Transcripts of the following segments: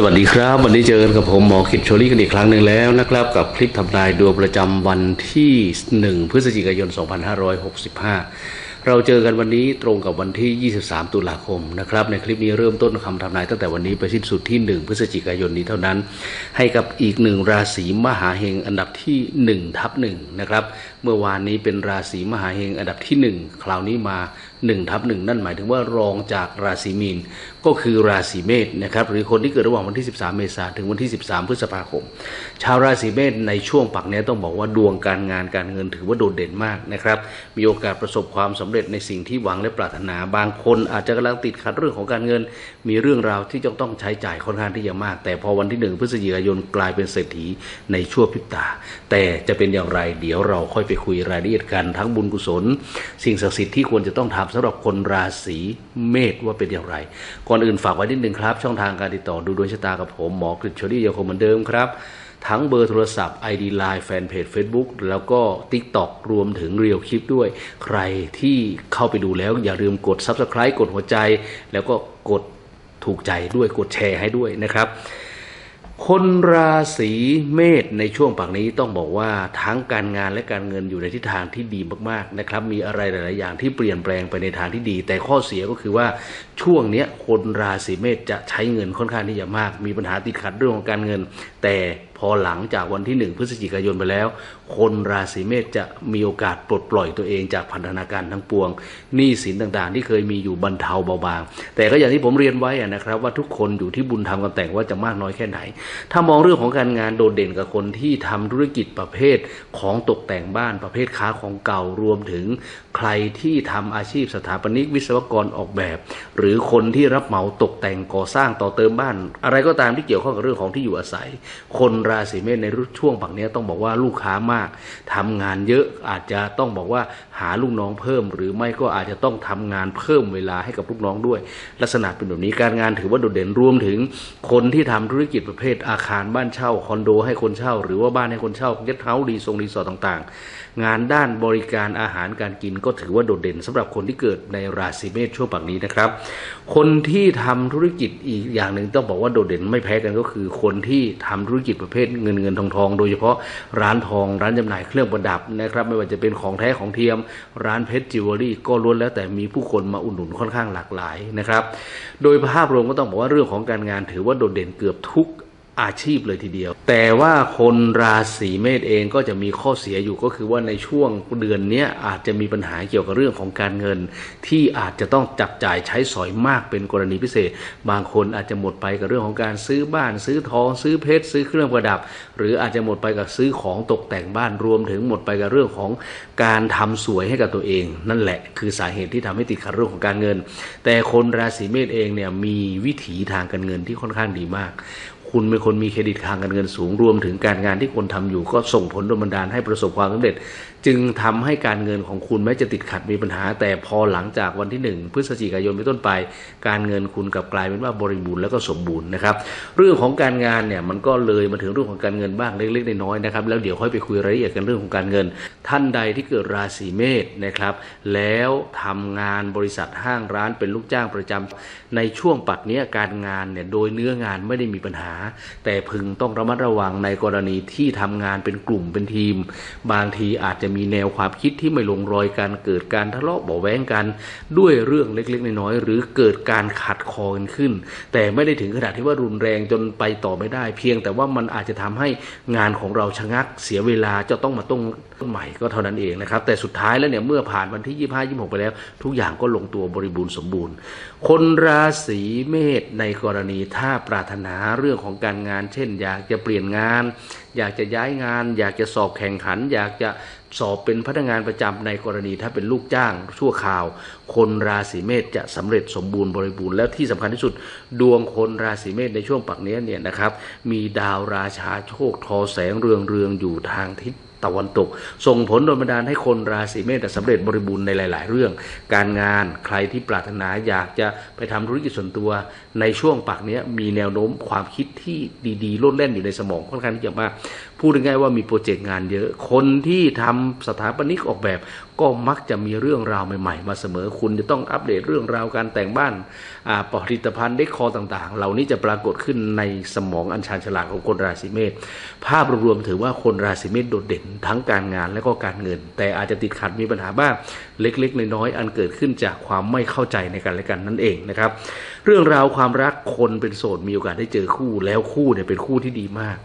สวัสดีครับ วันนี้เจอกันกับผมหมอคิดโชลี่กันอีกครั้งหนึ่งแล้วนะครับ กับคลิปทำนายดวงประจำวันที่ 1 พฤศจิกายน 2565 เราเจอกันวันนี้ตรงกับวันที่ 23 ตุลาคมนะครับ ในคลิปนี้เริ่มต้นคำทำนายตั้งแต่วันนี้ไปสิ้นสุดที่ 1 พฤศจิกายนนี้เท่านั้น ให้กับอีกหนึ่งราศีมหาเฮงอันดับที่ 1 ทับ1นะครับ เมื่อวานนี้เป็นราศีมหาเฮงอันดับที่ 1 คราวนี้มา1ทับ1นั่นหมายถึงว่ารองจากราศีมีน ก็คือราศีเมษนะครับหรือคนที่เกิดระหว่างวันที่ 13 เมษายนถึงวันที่ 13 พฤษภาคม ชาวราศีเมษในช่วงปักนี้ต้องบอกว่าดวงการงานการเงินถือว่าโดดเด่นมากนะครับมีโอกาสประสบความสำเร็จในสิ่งที่หวังและปรารถนาบางคนอาจจะกำลังติดขัดเรื่องของการเงิน มีเรื่องราวที่จะต้องใช้จ่ายค่อนข้างที่จะมาก แต่พอวันที่1พฤศจิกายนกลายเป็นเศรษฐีในชั่วพริบตา แต่จะเป็นอย่างไรเดี๋ยวเราค่อยไปคุยรายละเอียดกันทั้งบุญกุศล สิ่งศักดิ์สิทธิ์ที่ควรจะต้องทำสำหรับคนราศีเมษว่าเป็นอย่างไร ก่อนอื่นฝากไว้นิดนึงครับ ช่องทางการติดต่อดูดวงชะตากับผม หมอกฤษชลี่ยังคงเหมือนเดิมครับ ทั้งเบอร์โทรศัพท์ ID Line แฟนเพจ Facebook แล้วก็ TikTok รวมถึงเรียวคลิปด้วย ใครที่เข้าไปดูแล้วอย่าลืมกด Subscribe กดหัวใจ แล้วก็กดถูกใจด้วยกดแชร์ให้ด้วยนะครับ คนราศีเมษในช่วงปักนี้ต้องบอกว่าทั้งการงานและการเงินอยู่ในทิศทางที่ดีมากๆนะครับ มีอะไรหลาย ๆ อย่างที่เปลี่ยนแปลงไปในทางที่ดี แต่ข้อเสียก็คือว่าช่วงนี้คนราศีเมษจะใช้เงินค่อนข้างที่จะมาก มีปัญหาติดขัดเรื่องของการเงิน แต่ พอหลังจากวันที่หนึ่งพฤศจิกายนไปแล้ว คนราศีเมษจะมีโอกาสปลดปล่อยตัวเองจากพันธนาการทั้งปวงหนี้สินต่างๆ ที่เคยมีอยู่บรรเทาเบาบาง แต่ก็อย่างที่ผมเรียนไว้นะครับ ว่าทุกคนอยู่ที่บุญทำกันแต่งว่าจะมากน้อยแค่ไหน ถ้ามองเรื่องของการงานโดดเด่นกับคนที่ทำธุรกิจประเภทของตกแต่งบ้านประเภทค้าของเก่ารวมถึงใครที่ทำอาชีพสถาปนิกวิศวกรออกแบบ หรือคนที่รับเหมาตกแต่งก่อสร้างต่อเติมบ้าน อะไรก็ตามที่เกี่ยวข้องกับเรื่องของที่อยู่อาศัย คนราศีเมษในรุ่นช่วงปักเนี้ยต้องบอกว่าลูกค้ามากทำงานเยอะอาจจะต้องบอกว่าหาลูกน้องเพิ่ม หรือไม่ก็อาจจะต้องทำงานเพิ่มเวลาให้กับลูกน้องด้วย ลักษณะเป็นแบบนี้การงานถือว่าโดดเด่นรวมถึง คนที่ทำธุรกิจประเภทอาคารบ้านเช่าคอนโด ให้คนเช่า หรือว่าบ้านให้คนเช่าเกสต์เฮาส์รีทรงรีสอร์ทต่างๆ งานด้านบริการอาหารการกินก็ถือว่าโดดเด่นสำหรับคนที่เกิดในราศีเมษช่วงปักนี้นะครับ คนที่ทำธุรกิจอีกอย่างหนึ่งต้องบอกว่าโดดเด่นไม่แพ้กันก็คือคนที่ทำธุรกิจประเภทเงินเงินทองทองโดยเฉพาะร้านทองร้านจำหน่ายเครื่องประดับนะครับ ไม่ว่าจะเป็นของแท้ของเทียม ร้านเพชรจิวเวลรี่ก็ล้วนแล้วแต่มีผู้คนมาอุดหนุนค่อนข้างหลากหลายนะครับ โดยภาพรวมก็ต้องบอกว่าเรื่องของการงานถือว่าโดดเด่นเกือบทุก อาชีพเลยทีเดียว แต่ว่าคนราศีเมษเองก็จะมีข้อเสียอยู่ก็คือว่าในช่วงเดือนนี้อาจจะมีปัญหาเกี่ยวกับเรื่องของการเงิน ที่อาจจะต้องจับจ่ายใช้สอยมากเป็นกรณีพิเศษ บางคนอาจจะหมดไปกับเรื่องของการซื้อบ้าน ซื้อทอง ซื้อเพชร ซื้อเครื่องประดับ หรืออาจจะหมดไปกับซื้อของตกแต่งบ้านรวมถึงหมดไปกับเรื่องของการทำสวยให้กับตัวเอง นั่นแหละ คือสาเหตุที่ทำให้ติดขัดเรื่องของการเงิน แต่คนราศีเมษเองเนี่ยมีวิถีทางการเงินที่ค่อนข้างดีมาก คุณเป็นคนมีเครดิตทางการเงินสูงรวมถึงการงานที่คนทำอยู่ ก็ส่งผลดลบันดาลให้ประสบความสำเร็จจึงทำให้การเงินของคุณแม้จะติดขัดมีปัญหา แต่พอหลังจากวันที่ 1 พฤศจิกายนเป็นต้นไป การเงินคุณกลับกลายเป็นว่าบริบูรณ์แล้วก็สมบูรณ์นะครับ เรื่องของการงานเนี่ยมันก็เลยมาถึงเรื่องของการเงินบ้างเล็กๆน้อยๆนะครับแล้วเดี๋ยวค่อยไปคุยรายละเอียดกันเรื่องของการเงิน ท่านใดที่เกิดราศีเมษนะครับ แล้วทำงานบริษัทห้างร้านเป็นลูกจ้างประจำในช่วงปักเนี้ยการงานเนี่ยโดยเนื้องานไม่ได้มีปัญหา แต่พึงต้องระมัดระวังในกรณีที่ทำงานเป็นกลุ่มเป็นทีม บางทีอาจจะมีแนวความคิดที่ไม่ลงรอยกันเกิดการทะเลาะเบาแว้งกัน ด้วยเรื่องเล็ก ๆ น้อยๆหรือเกิดการขัดคอกันขึ้น แต่ไม่ได้ถึงขนาดที่ว่ารุนแรงจนไปต่อไม่ได้ เพียงแต่ว่ามันอาจจะทำให้งานของเราชะงักเสียเวลาจะต้องมาต้นใหม่ก็เท่านั้นเองนะครับ แต่สุดท้ายแล้วเนี่ยเมื่อผ่านวันที่ 25 26 ไปแล้ว ทุกอย่างก็ลงตัวบริบูรณ์สมบูรณ์ คนราศีเมษในกรณีถ้าปรารถนาเรื่องของการงาน เช่น อยากจะเปลี่ยนงาน อยากจะย้ายงาน อยากจะสอบแข่งขัน อยากจะ สอบเป็นพนักงานประจำในกรณีถ้าเป็นลูกจ้างชั่วคราว คนราศีเมษจะสำเร็จสมบูรณ์บริบูรณ์แล้วที่สำคัญที่สุด ดวงคนราศีเมษในช่วงปักเนี้ยเนี่ยนะครับ มีดาวราชาโชคทอแสงเรืองเรืองอยู่ทางทิศ ตะวันตก ส่งผลโดนบันดาลให้คนราศีเมษสำเร็จบริบูรณ์ในหลาย ๆ เรื่อง การงานใครที่ปรารถนาอยากจะไปทำธุรกิจส่วนตัว ในช่วงปักนี้มีแนวโน้มความคิดที่ดีๆโลดแล่นอยู่ในสมองค่อนข้างที่จะมากพูดง่ายๆว่ามีโปรเจกต์งานเยอะ คนที่ทำสถาปนิกออกแบบ ก็มักจะมีเรื่องราวใหม่ ๆ มาเสมอคุณจะต้องอัปเดตเรื่องราวการแต่งบ้านอ่าผลิตภัณฑ์เดคอร์ต่างๆ เหล่านี้จะปรากฏขึ้นในสมองอันชาญฉลาดของคนราศีเมษภาพรวมถือว่าคนราศีเมษโดดเด่นทั้งการงานและก็การเงิน แต่อาจจะติดขัดมีปัญหาบ้าง เล็กๆน้อยๆอันเกิดขึ้นจากความไม่เข้าใจในกันและกันนั่นเองนะครับ เรื่องราวความรักคนเป็นโสดมีโอกาสได้เจอคู่แล้วคู่เนี่ยเป็นคู่ที่ดีมาก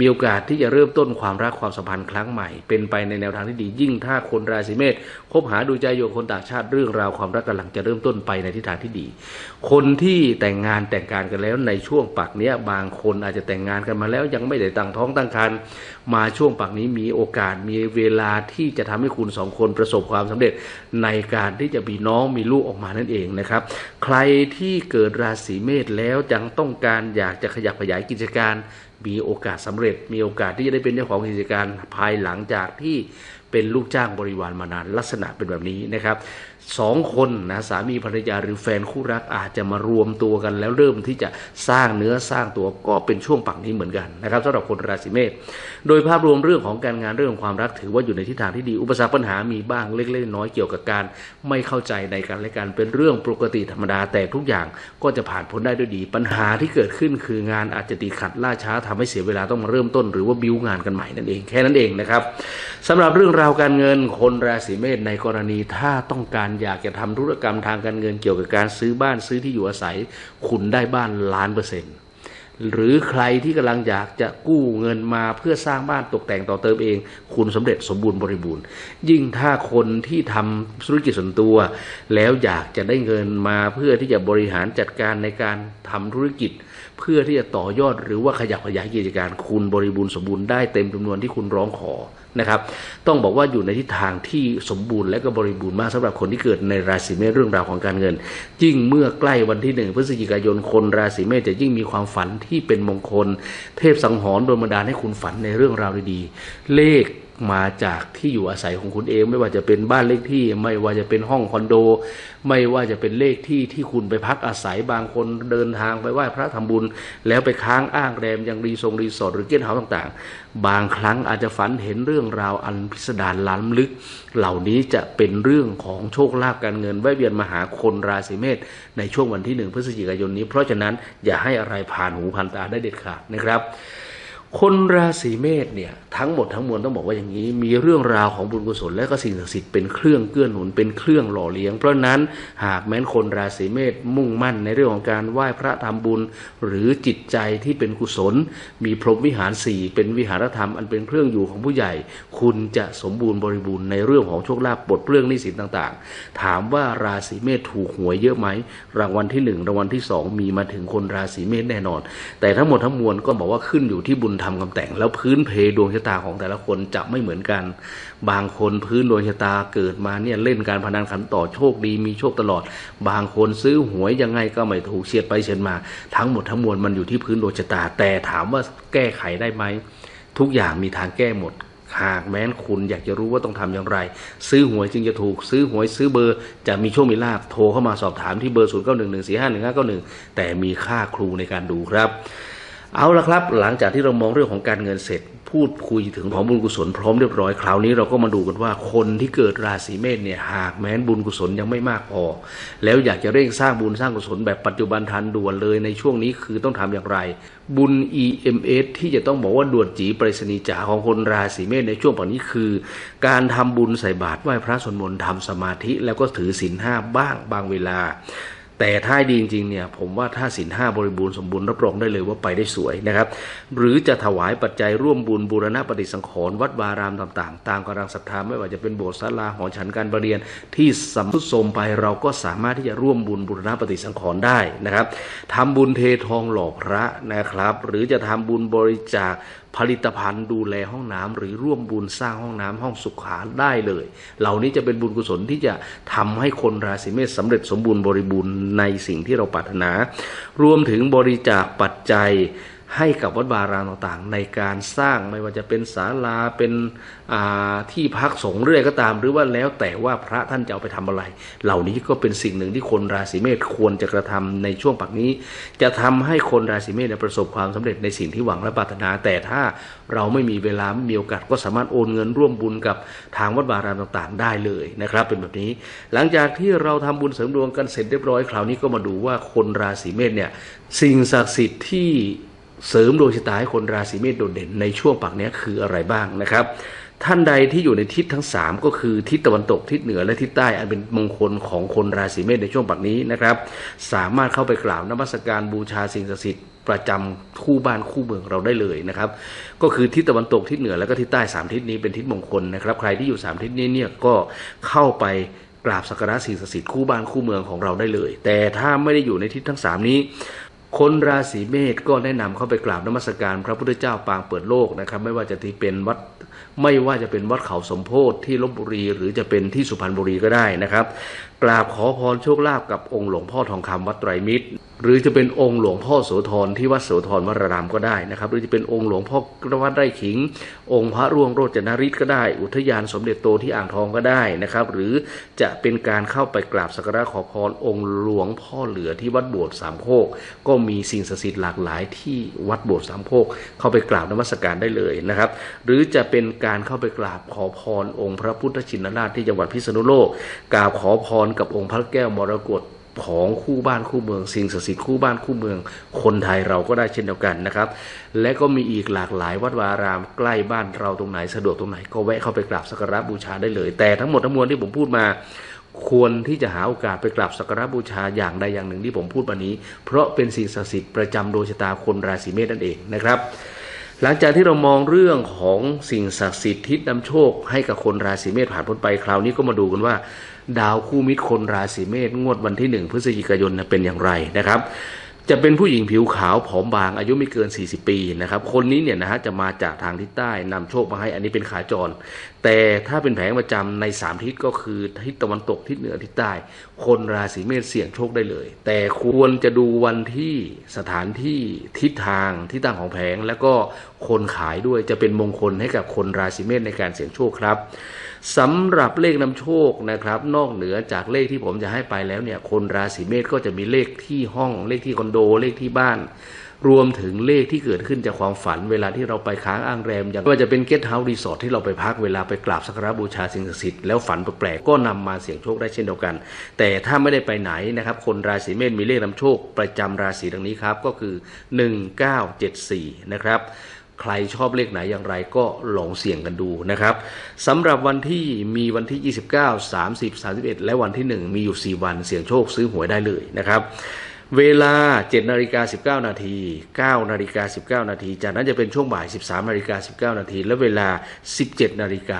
มีโอกาสที่จะเริ่มต้นความรักความสัมพันธ์ครั้งใหม่ เป็นไปในแนวทางที่ดียิ่งถ้าคนราศีเมษคบหาดูใจอยู่กับคนต่างชาติเรื่องราวความรักกำลังจะเริ่มต้นไปในทิศทางที่ดี คนที่แต่งงานแต่งการกันแล้วในช่วงปักเนี้ยบางคนอาจจะแต่งงานกันมาแล้ว ยังไม่ได้ตั้งท้องตั้งครรภ์มาช่วงปักนี้มีโอกาสมีเวลาที่จะทำให้คุณสองคนประสบความสำเร็จในการที่จะมีน้องมีลูกออกมานั่นเองนะครับ ใครที่เกิดราศีเมษแล้วยังต้องการอยากจะขยับขยายกิจการ มีโอกาสสำเร็จ มีโอกาสที่จะได้เป็นเจ้าของกิจการภายหลังจากที่ เป็นลูกจ้างบริวารมานานลักษณะเป็นแบบนี้นะครับสองคนนะสามีภรรยาหรือแฟนคู่รักอาจจะมารวมตัวกัน แล้วเริ่มที่จะสร้างเนื้อสร้างตัวก็เป็นช่วงปักนี้เหมือนกันนะครับสำหรับคนราศีเมษโดยภาพรวมเรื่องของการงานเรื่องของความรักถือว่าอยู่ในทิศทางที่ดีอุปสรรคปัญหามีบ้างเล็กๆน้อยเกี่ยวกับการไม่เข้าใจในกันและกันเป็นเรื่องปกติธรรมดาแต่ทุกอย่างก็จะผ่านพ้นได้ด้วยดี ปัญหาที่เกิดขึ้นคืองานอาจจะติดขัดล่าช้าทำให้เสียเวลาต้องมาเริ่มต้น หรือว่าบิ้วงานกันใหม่นั่นเองแค่นั้นเองนะครับสำหรับเรื่องราวการเงินคนราศีเมษในกรณีถ้าต้องการอยากจะทำธุรกรรมทางการเงินเกี่ยวกับการซื้อบ้านซื้อที่อยู่อาศัย คุณได้บ้านล้านเปอร์เซ็นต์หรือใครที่กำลังอยากจะกู้เงินมาเพื่อสร้างบ้านตกแต่งต่อเติมเอง คุณสำเร็จสมบูรณ์บริบูรณ์ ยิ่งถ้าคนที่ทำธุรกิจส่วนตัว แล้วอยากจะได้เงินมาเพื่อที่จะบริหารจัดการในการทำธุรกิจ เพื่อที่จะต่อยอดหรือว่าขยับขยายกิจการคุณบริบูรณ์สมบูรณ์ได้เต็มจำนวนที่คุณร้องขอ นะครับ ต้องบอกว่าอยู่ในทิศทางที่สมบูรณ์และก็บริบูรณ์มากสำหรับคนที่เกิดในราศีเมษเรื่องราวของการเงิน ยิ่งเมื่อใกล้วันที่หนึ่งพฤศจิกายนคนราศีเมษจะยิ่งมีความฝันที่เป็นมงคล เทพสังหรณ์โดนบันดาลให้คุณฝันในเรื่องราวดีๆเลข มาจากที่อยู่อาศัยของคุณเอง ไม่ว่าจะเป็นบ้านเลขที่ ไม่ว่าจะเป็นห้องคอนโด ไม่ว่าจะเป็นเลขที่ที่คุณไปพักอาศัยบางคนเดินทางไปไหว้พระทำบุญ แล้วไปค้างอ้างแรมยังรีทรงรีสอร์ทหรือเกี้ยนเฮาส์ต่างๆ บางครั้งอาจจะฝันเห็นเรื่องราวอันพิสดารล้ำลึก เหล่านี้จะเป็นเรื่องของโชคลาภการเงินแวะเวียนมาหาคนราศีเมษในช่วงวันที่หนึ่งพฤศจิกายนนี้ เพราะฉะนั้นอย่าให้อะไรผ่านหูผ่านตาได้เด็ดขาดนะครับ คนราศีเมษเนี่ยทั้งหมดทั้งมวลต้องบอกว่าอย่างนี้ มีเรื่องราวของบุญกุศลและก็สิ่งศักดิ์สิทธิ์เป็นเครื่องเกื้อหนุนเป็นเครื่องหล่อเลี้ยง เพราะนั้นหากแม้นคนราศีเมษมุ่งมั่นในเรื่องของการไหว้พระทำบุญ หรือจิตใจที่เป็นกุศล มีพรหมวิหารสี่เป็นวิหารธรรมอันเป็นเครื่องอยู่ของผู้ใหญ่ คุณจะสมบูรณ์บริบูรณ์ในเรื่องของโชคลาภปลดเปลื้องหนี้สินต่างๆ ถามว่าราศีเมษถูกหวยเยอะไหมรางวัลที่หนึ่งรางวัลที่สองมีมาถึงคนราศีเมษแน่นอน แต่ทั้งหมดทั้งมวลก็บอกว่าขึ้นอยู่ที่บุญทำกำแต่ง แล้วพื้นเพดวงชะตาของแต่ละคนจะไม่เหมือนกัน บางคนพื้นดวงชะตาเกิดมาเนี่ยเล่นการพนันขันต่อโชคดีมีโชคตลอด บางคนซื้อหวยยังไงก็ไม่ถูกเฉียดไปเฉียดมา ทั้งหมดทั้งมวลมันอยู่ที่พื้นดวงชะตา แต่ถามว่าแก้ไขได้ไหมทุกอย่างมีทางแก้หมดหากแม้นคุณอยากจะรู้ว่าต้องทำอย่างไร ซื้อหวยจึงจะถูกซื้อหวยซื้อเบอร์จะมีโชคมีลาภโทรเข้ามาสอบถามที่เบอร์ 0 9 1 1 4 5 1 5 9 1 แต่มีค่าครูในการดูครับ เอาละครับ หลังจากที่เรามองเรื่องของการเงินเสร็จ พูดคุยถึงของบุญกุศลพร้อมเรียบร้อยคราวนี้เราก็มาดูกันว่าคนที่เกิดราศีเมษเนี่ยหากแม้นบุญกุศลยังไม่มากพอ แล้วอยากจะเร่งสร้างบุญสร้างกุศลแบบปัจจุบันทันด่วนเลยในช่วงนี้คือต้องทำอย่างไร บุญ EMS ที่จะต้องบอกว่าด่วนจีปรษณีจ๋าของคนราศีเมษในช่วงปัจจุบันนี้คือ การทำบุญใส่บาตรไหว้พระสวดมนต์ทำสมาธิแล้วก็ถือศีลห้าบ้างบางเวลา แต่ถ้าดีจริงๆเนี่ยผมว่าถ้าสินห้าบริบูรณ์สมบูรณ์รับรองได้เลยว่าไปได้สวยนะครับ หรือจะถวายปัจจัยร่วมบุญบูรณะปฏิสังขรณ์วัดวารามต่างๆ ตามกำลังศรัทธาไม่ว่าจะเป็นโบสถ์ศาลาหอฉันการประเรียนที่สำรุดโทรมไปเราก็สามารถที่จะร่วมบุญบูรณะปฏิสังขรณ์ได้นะครับทำบุญเททองหล่อพระนะครับ หรือจะทำบุญบริจาค ผลิตภัณฑ์ดูแลห้องน้ำหรือร่วมบุญสร้างห้องน้ำห้องสุขาได้เลย เหล่านี้จะเป็นบุญกุศลที่จะทำให้คนราศีเมษสำเร็จสมบูรณ์บริบูรณ์ในสิ่งที่เราปรารถนา รวมถึงบริจาคปัจจัย ให้กับวัดวารามต่างๆ ในการสร้างไม่ว่าจะเป็นศาลาเป็นที่พักสงฆ์เรื่อยก็ตาม หรือว่าแล้วแต่ว่าพระท่านจะเอาไปทำอะไร เหล่านี้ก็เป็นสิ่งหนึ่งที่คนราศีเมษควรจะกระทำในช่วงปักนี้ จะทำให้คนราศีเมษประสบความสำเร็จในสิ่งที่หวังและปรารถนา แต่ถ้าเราไม่มีเวลาไม่มีโอกาสก็สามารถโอนเงินร่วมบุญกับทางวัดวารามต่างๆ ได้เลยนะครับ เป็นแบบนี้ หลังจากที่เราทำบุญเสริมดวงกันเสร็จเรียบร้อยคราวนี้ก็มาดูว่าคนราศีเมษเนี่ยสิ่งศักดิ์สิทธิ์ที่ เสริมดวงชะตาให้คนราศีเมษโดดเด่นในช่วงปักนี้คืออะไรบ้างนะครับ ท่านใดที่อยู่ในทิศทั้ง 3 ก็คือทิศตะวันตกทิศเหนือและทิศใต้อันเป็นมงคลของคนราศีเมษในช่วงปักนี้นะครับ สามารถเข้าไปกราบนมัสการบูชาสิ่งศักดิ์สิทธิ์ประจำคู่บ้านคู่เมืองเราได้เลยนะครับ ก็คือทิศตะวันตกทิศเหนือแล้วก็ทิศใต้สามทิศนี้เป็นทิศมงคลนะครับ ใครที่อยู่สามทิศนี้เนี่ยก็เข้าไปกราบสักการะสิ่งศักดิ์สิทธิ์คู่บ้านคู่เมืองของเราได้เลย แต่ถ้าไม่ได้อยู่ในทิศทั้งสามนี้ คนราศีเมษก็แนะนำเข้าไปกราบนมัสการ พระพุทธเจ้าปางเปิดโลกนะครับ ไม่ว่าจะที่เป็นวัดไม่ว่าจะเป็นวัดเขาสมโพธิที่ลบบุรี หรือจะเป็นที่สุพรรณบุรีก็ได้นะครับ กราบขอพรโชคลาภกับองค์หลวงพ่อทองคำวัดไตรมิตร หรือจะเป็นองค์หลวงพ่อโสธรที่วัดโสธรวรารามก็ได้นะครับ หรือจะเป็นองค์หลวงพ่อกระวัดไร่ขิง องค์พระร่วงโรจนฤทธิ์ก็ได้ อุทยานสมเด็จโตที่อ่างทองก็ได้นะครับ หรือจะเป็นการเข้าไปกราบสักการะขอพรองค์หลวงพ่อเหลือที่วัดโบสถ์สามโคก ก็มีสิ่งศักดิ์สิทธิ์หลากหลายที่วัดโบสถ์สามโคก เข้าไปกราบนมัสการได้เลยนะครับ หรือจะเป็นการเข้าไปกราบขอพรองค์พระพุทธชินราชที่จังหวัดพิษณุโลกกราบขอพรกับองค์พระแก้วมรกตของคู่บ้านคู่เมืองสิ่งศักดิ์สิทธิ์คู่บ้านคู่เมือง คนไทยเราก็ได้เช่นเดียวกันนะครับ และก็มีอีกหลากหลายวัดวาราม ใกล้บ้านเราตรงไหนสะดวกตรงไหน ก็แวะเข้าไปกราบสักการะบูชาได้เลย แต่ทั้งหมดทั้งมวลที่ผมพูดมา ควรที่จะหาโอกาสไปกราบสักการะบูชาอย่างใดอย่างหนึ่งที่ผมพูดมานี้ เพราะเป็นสิ่งศักดิ์สิทธิ์ประจำดวงชะตาคนราศีเมษนั่นเองนะครับหลังจากที่เรามองเรื่องของสิ่งศักดิ์สิทธิ์ทิศนำโชคให้กับคนราศีเมษผ่านพ้นไปคราวนี้ก็มาดูกันว่า ดาวคู่มิตรคนราศีเมษงวดวันที่หนึ่งพฤศจิกายนเป็นอย่างไรนะครับ จะเป็นผู้หญิงผิวขาวผอมบางอายุไม่เกิน 40 ปีนะครับ คนนี้เนี่ยนะฮะจะมาจากทางทิศใต้นำโชคมาให้อันนี้เป็นขาจรแต่ถ้าเป็นแผงประจำใน3ทิศก็คือทิศตะวันตกทิศเหนือทิศใต้ คนราศีเมษเสี่ยงโชคได้เลย แต่ควรจะดูวันที่สถานที่ทิศทางที่ตั้งของแผง แล้วก็คนขายด้วยจะเป็นมงคลให้กับคนราศีเมษในการเสี่ยงโชคครับสำหรับเลขนำโชคนะครับ นอกเหนือจากเลขที่ผมจะให้ไปแล้วเนี่ยคนราศีเมษก็จะมีเลขที่ห้องเลขที่คอนโดเลขที่บ้าน รวมถึงเลขที่เกิดขึ้นจากความฝันเวลาที่เราไปค้างอ้างแรม อย่างว่าจะเป็นเกสต์เฮาส์รีสอร์ทที่เราไปพักเวลาไปกราบสักการะบูชาสิ่งศักดิ์สิทธิ์แล้วฝันแปลกๆก็นำมาเสี่ยงโชคได้เช่นเดียวกัน แต่ถ้าไม่ได้ไปไหนนะครับ คนราศีเมษมีเลขนำโชค ประจำราศีดังนี้ครับก็คือ 1974 นะครับใครชอบเลขไหนอย่างไรก็ลองเสี่ยงกันดูนะครับสำหรับวันที่มีวันที่ 29 30 31 และวันที่ 1 มีอยู่ 4 วันเสี่ยงโชคซื้อหวยได้เลยนะครับ เวลา 7นาฬิกา19 นาที9นาฬิกา19 นาที จากนั้นจะเป็นช่วงบ่าย 13นาฬิกา19 นาที และเวลา 17นาฬิก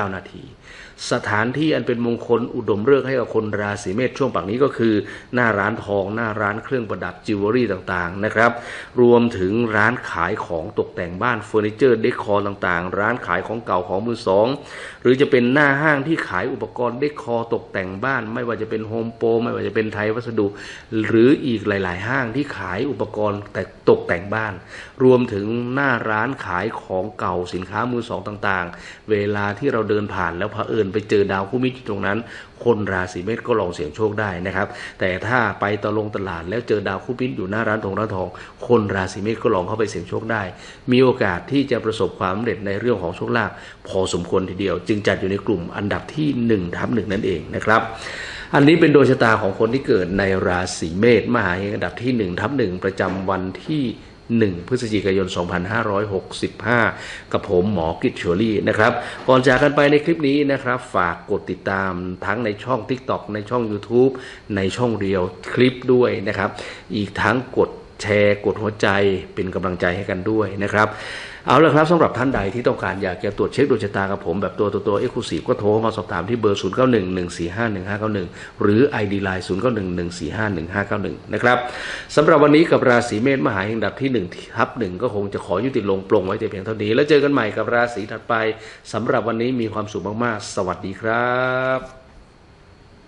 า19 นาที สถานที่อันเป็นมงคลอุดมฤกษ์ให้กับคนราศีเมษช่วงปักนี้ก็คือ หน้าร้านทองหน้าร้านเครื่องประดับจิวเวลรี่ต่างๆนะครับ รวมถึงร้านขายของตกแต่งบ้านเฟอร์นิเจอร์เดคอร์ต่างๆ ร้านขายของเก่าของมือสองหรือจะเป็นหน้าห้างที่ขายอุปกรณ์เดคอร์ตกแต่งบ้าน ไม่ว่าจะเป็นโฮมโปรไม่ว่าจะเป็นไทยวัสดุ หรืออีกหลาย ๆ ห้างที่ขายอุปกรณ์แต่ตกแต่งบ้าน รวมถึงหน้าร้านขายของเก่าสินค้ามือสองต่างๆ เวลาที่เราเดินผ่านแล้วเผอิญไปเจอดาวคู่มิตรตรงนั้น คนราศีเมษก็ลองเสี่ยงโชคได้นะครับ แต่ถ้าไปตะลงตลาดแล้วเจอดาวคู่มิตรอยู่หน้าร้านทองร้านทอง คนราศีเมษก็ลองเข้าไปเสี่ยงโชคได้ มีโอกาสที่จะประสบความสำเร็จในเรื่องของโชคลาภพอสมควรทีเดียว จึงจัดอยู่ในกลุ่มอันดับที่1ทับหนึ่งนั่นเองนะครับอันนี้เป็นดวงชะตาของคนที่เกิดในราศีเมษมหาเฮงอันดับที่1ทับหนึ่งประจำวันที่ 1 พฤศจิกายน 2565 กับผมหมอกิจชวลี่นะครับ ก่อนจากกันไปในคลิปนี้นะครับ ฝากกดติดตามทั้งในช่อง TikTok ในช่อง YouTube ในช่องเรียวคลิปด้วยนะครับ อีกทั้งกดแชร์ กดหัวใจเป็นกำลังใจให้กันด้วยนะครับ เอาละครับสำหรับท่านใดที่ต้องการอยากจะตรวจเช็คดวงชะตากับผมแบบตัวตัวตัวเอ็กซ์คลูซีฟก็โทรมาสอบถามที่เบอร์ 0 9 1 1 4 5 1 5 9 1 หรือ ID Line 0 9 1 1 4 5 1 5 9 1 นะครับสำหรับวันนี้กับราศีเมษมหาเฮงดับที่1ทับ1ก็คงจะขอยุติลงปลงไว้แต่เพียงเท่านี้ แล้วเจอกันใหม่กับราศีถัดไปสำหรับวันนี้มีความสุขมากๆ สวัสดีครับ